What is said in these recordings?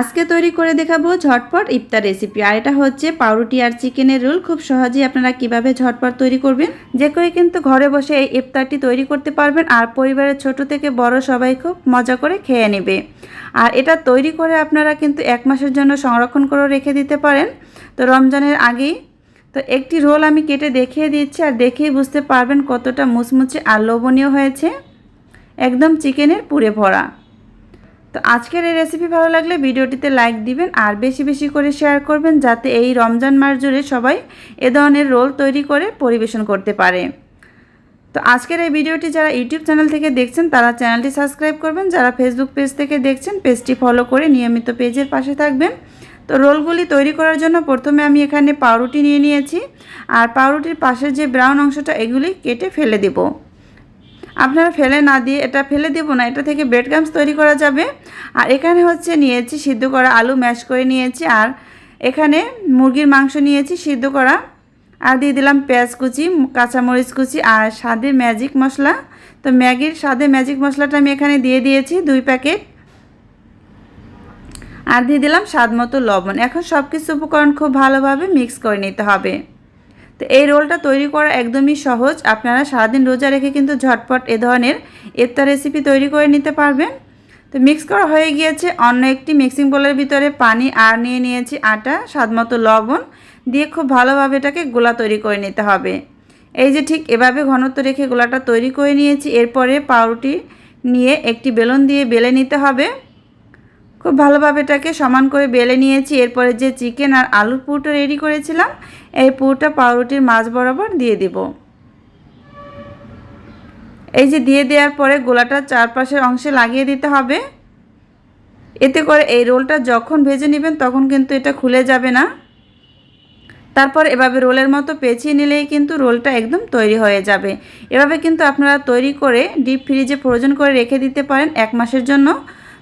আজকে তৈরি করে দেখাবো ঝটপট ইফতার রেসিপি আর এটা হচ্ছে পাউরুটি আর চিকেনের রোল। খুব সহজেই আপনারা কীভাবে ঝটপট তৈরি করবেন? যে কেউ কিন্তু ঘরে বসে এই ইফতারটি তৈরি করতে পারবেন, আর পরিবারের ছোট থেকে বড় সবাই খুব মজা করে খেয়ে নেবে। আর এটা তৈরি করে আপনারা কিন্তু এক মাসের জন্য সংরক্ষণ করে রেখে দিতে পারেন। তো রমজানের আগেই, তো একটি রোল আমি কেটে দেখিয়ে দিচ্ছি, আর দেখেই বুঝতে পারবেন কতটা মুচমুচে আর লোভনীয় হয়েছে। একদম চিকেনের পুরে ভরা। তো আজকের এই রেসিপি ভালো লাগলে ভিডিওটিতে লাইক দিবেন আর বেশি বেশি করে শেয়ার করবেন যাতে এই রমজান মাস জুড়ে সবাই এ ধরনের রোল তৈরি করে পরিবেশন করতে পারে। তো আজকের এই ভিডিওটি যারা ইউটিউব চ্যানেল থেকে দেখছেন, তারা চ্যানেলটি সাবস্ক্রাইব করবেন। যারা ফেসবুক পেজ থেকে দেখছেন পেজটি ফলো করে নিয়মিত পেজের পাশে থাকবেন। তো রোলগুলি তৈরি করার জন্য প্রথমে আমি এখানে পাউরুটি নিয়ে নিয়েছি। আর পাউরুটির পাশের যে ব্রাউন অংশটা, এগুলি কেটে ফেলে দেবো। আপনারা ফেলে না দিয়ে এটা ফেলে দেবো না, এটা থেকে ব্রেড ক্রামস তৈরি করা যাবে। আর এখানে হচ্ছে নিয়েছি সিদ্ধ করা আলু ম্যাশ করে নিয়েছি, আর এখানে মুরগির মাংস নিয়েছি সিদ্ধ করা। আর দিয়ে দিলাম পেঁয়াজ কুচি, কাঁচামরিচ কুচি, আর স্বাদে ম্যাজিক মশলা। তো ম্যাগির স্বাদে ম্যাজিক মশলাটা আমি এখানে দিয়ে দিয়েছি দুই প্যাকেট। আর দিয়ে দিলাম স্বাদ মতো লবণ। এখন সব কিছু উপকরণ খুব ভালোভাবে মিক্স করে নিতে হবে। তো এই রোলটা তৈরি করা একদমই সহজ। আপনারা সারাদিন রোজা রেখে কিন্তু ঝটপট এ ধরনের ইফতার রেসিপি তৈরি করে নিতে পারবেন। তো মিক্স করা হয়ে গিয়েছে অন্য একটি মিক্সিং বোলের ভিতরে পানি আর নিয়ে নিয়েছি আটা, স্বাদমতো লবণ দিয়ে খুব ভালোভাবে এটাকে গোলা তৈরি করে নিতে হবে। এই যে ঠিক এভাবে ঘনত্ব রেখে গোলাটা তৈরি করে নিয়েছি। এরপরে পাউরুটি নিয়ে একটি বেলুন দিয়ে বেলে নিতে হবে। খুব ভালোভাবে এটাকে সমান করে বেলে নিয়েছি। এরপরে যে চিকেন আর আলুর পুরটা রেডি করেছিলাম, এই পুরটা পাউরুটির মাছ বরাবর দিয়ে দিব। এই যে দিয়ে দেওয়ার পরে গোলাটা চারপাশের অংশে লাগিয়ে দিতে হবে। এতে করে এই রোলটা যখন ভেজে নেবেন তখন কিন্তু এটা খুলে যাবে না। তারপর এভাবে রোলের মতো পেঁচিয়ে নিলেই কিন্তু রোলটা একদম তৈরি হয়ে যাবে। এভাবে কিন্তু আপনারা তৈরি করে ডিপ ফ্রিজে প্রয়োজন করে রেখে দিতে পারেন এক মাসের জন্য।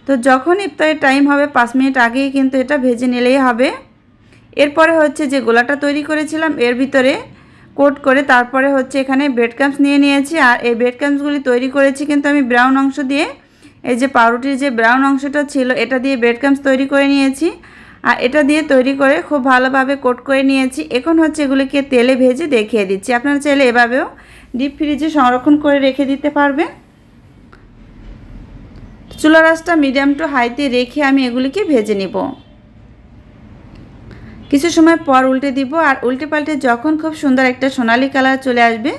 তো যখন ইফতারের টাইম হবে, পাঁচ মিনিট আগেই কিন্তু এটা ভেজে নিলেই হবে। এরপরে হচ্ছে যে গোলাটা তৈরি করেছিলাম, এর ভিতরে কোট করে তারপরে হচ্ছে এখানে ব্রেড ক্রামস নিয়ে নিয়েছি। আর এই ব্রেড ক্রামসগুলি তৈরি করেছি কিন্তু আমি ব্রাউন অংশ দিয়ে, এই যে পাউরুটির যে ব্রাউন অংশটা ছিল, এটা দিয়ে ব্রেড তৈরি করে নিয়েছি। আর এটা দিয়ে তৈরি করে খুব ভালোভাবে কোট করে নিয়েছি। এখন হচ্ছে এগুলিকে তেলে ভেজে দেখিয়ে দিচ্ছি। আপনারা চাইলে এভাবেও ডিপ ফ্রিজে সংরক্ষণ করে রেখে দিতে পারবেন। চুলা রাসটা মিডিয়াম টু হাইতে রেখে আমি এগুলিকে ভেজে নিব। কিছু সময় পর উল্টে দিব আর উল্টে পাল্টে যখন খুব সুন্দর একটা সোনালি কালার চলে আসবে,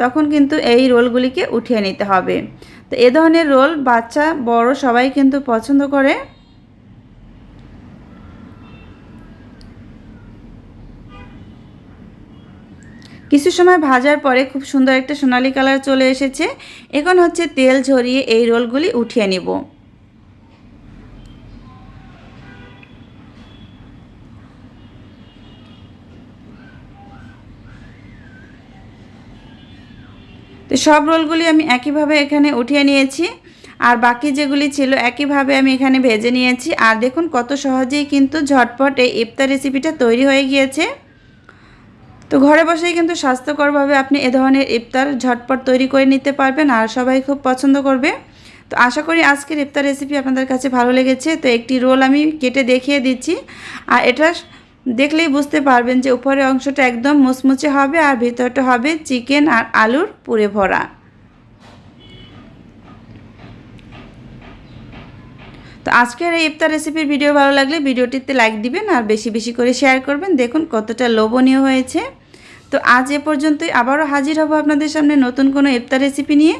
তখন কিন্তু এই রোলগুলিকে উঠিয়ে নিতে হবে। তো এ ধরনের রোল বাচ্চা, বড় সবাই কিন্তু পছন্দ করে। কিছু সময় ভাজার পরে খুব সুন্দর একটা সোনালি কালার চলে এসেছে। এখন হচ্ছে তেল ঝরিয়ে এই রোলগুলি উঠিয়ে নিব। তো সব রোলগুলি আমি একইভাবে এখানে উঠিয়ে নিয়েছি। আর বাকি যেগুলি ছিল একইভাবে আমি এখানে ভেজে নিয়েছি। আর দেখুন কত সহজেই কিন্তু ঝটপট এই ইফতার রেসিপিটা তৈরি হয়ে গিয়েছে। তো ঘরে বসেই কিন্তু স্বাস্থ্যকরভাবে আপনি এ ধরনের ইফতার ঝটপট তৈরি করে নিতে পারবেন আর সবাই খুব পছন্দ করবে। তো আশা করি আজকের ইফতার রেসিপি আপনাদের কাছে ভালো লেগেছে। তো একটি রোল আমি কেটে দেখিয়ে দিচ্ছি। আর এটা দেখলেই বুঝতে পারবেন যে উপরের অংশটা একদম মুচমুচে হবে আর ভিতরটা হবে চিকেন আর আলুর পুরে ভরা। তো আজকের এই ইফতার রেসিপির ভিডিও ভালো লাগলে ভিডিওটিতে লাইক দিবেন আর বেশি বেশি করে শেয়ার করবেন। দেখুন কতটা লোভনীয় হয়েছে। তো আজ এ পর্যন্তই আবারও হাজির হব আপনাদের সামনে নতুন কোনো ইফতার রেসিপি নিয়ে।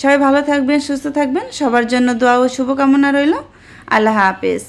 সবাই ভালো থাকবেন, সুস্থ থাকবেন। সবার জন্য দোয়া ও শুভকামনা রইল। আল্লাহ হাফেজ।